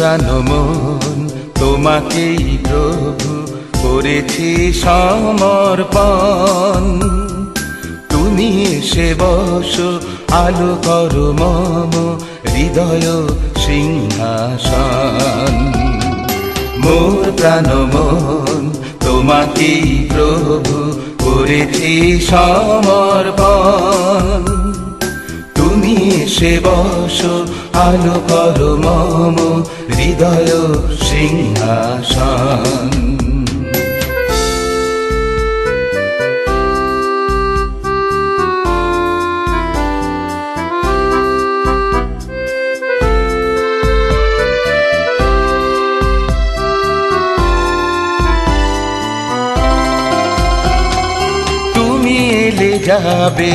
প্রাণ মন তোমাকেই প্রভু করেছি সমর্পণ। তুমি এসে বসো, আলো করো মম, হৃদয় সিংহাসন। মোর প্রাণ মন তোমাকেই প্রভু করেছি সমর্পণ। এসে বসো আলো করো মম হৃদয় সিংহাসন। যাবে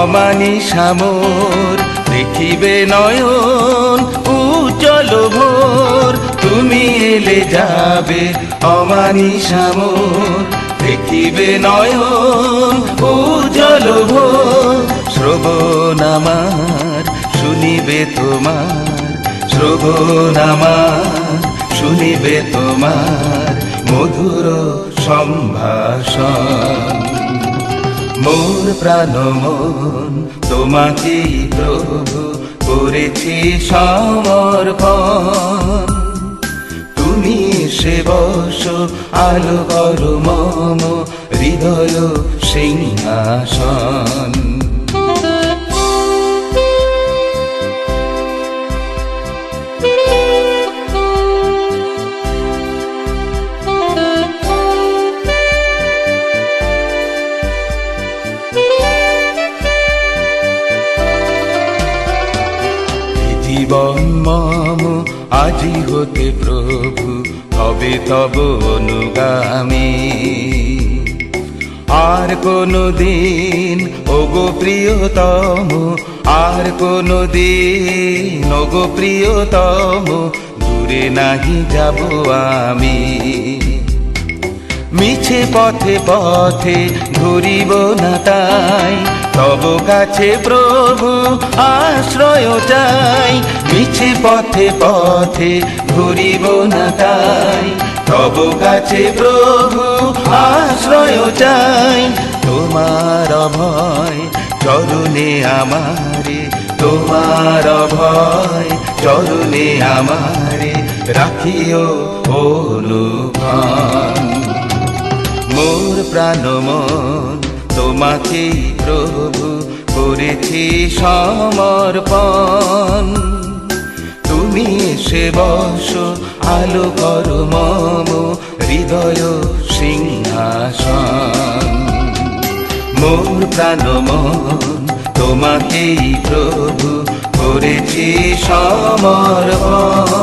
অমানি সামর দেখিবে নয়ন, উজ্জ্বল ভোর। তুমি এলে যাবে অমানি সামর। দেখিবে নয়ন, উজ্জ্বল ভোর। শ্রবণ আমার, শুনিবে তোমার। শ্রবণ আমার, শুনিবে তোমার মধুর সম্ভাষণ। মোর প্রাণ মন, তোমাকে প্রভু করেছি সমর্পণ। তুমি সে বস, আলো করো মম, হৃদয় সিংহাসন। জীবন মম, আজি হতে প্রভু, হবে তব অনুগামী। আর কোনো দিন ওগো প্রিয়তম, আর কোনো দিন ওগো প্রিয়তম, দূরে নাহি যাব আমি। মিছে পথে পথে, ঘুরিব না তাই। তব কাছে প্রভু আশ্রয় চাই। মিছে পথে পথে, ঘুরিব না তাই। তব কাছে প্রভু আশ্রয় চাই। তোমার ভয় চরণে আমারে, তোমার ভয় চরণে আমারে রাখিও অনুভব মোর প্রাণ মন তোমাকেই প্রভু করেছি সমর্পণ। তুমি এসে বসো, আলো করো মম হৃদয় সিংহাসন। মোর প্রাণ মন, তোমাকেই প্রভু করেছি সমর্পণ।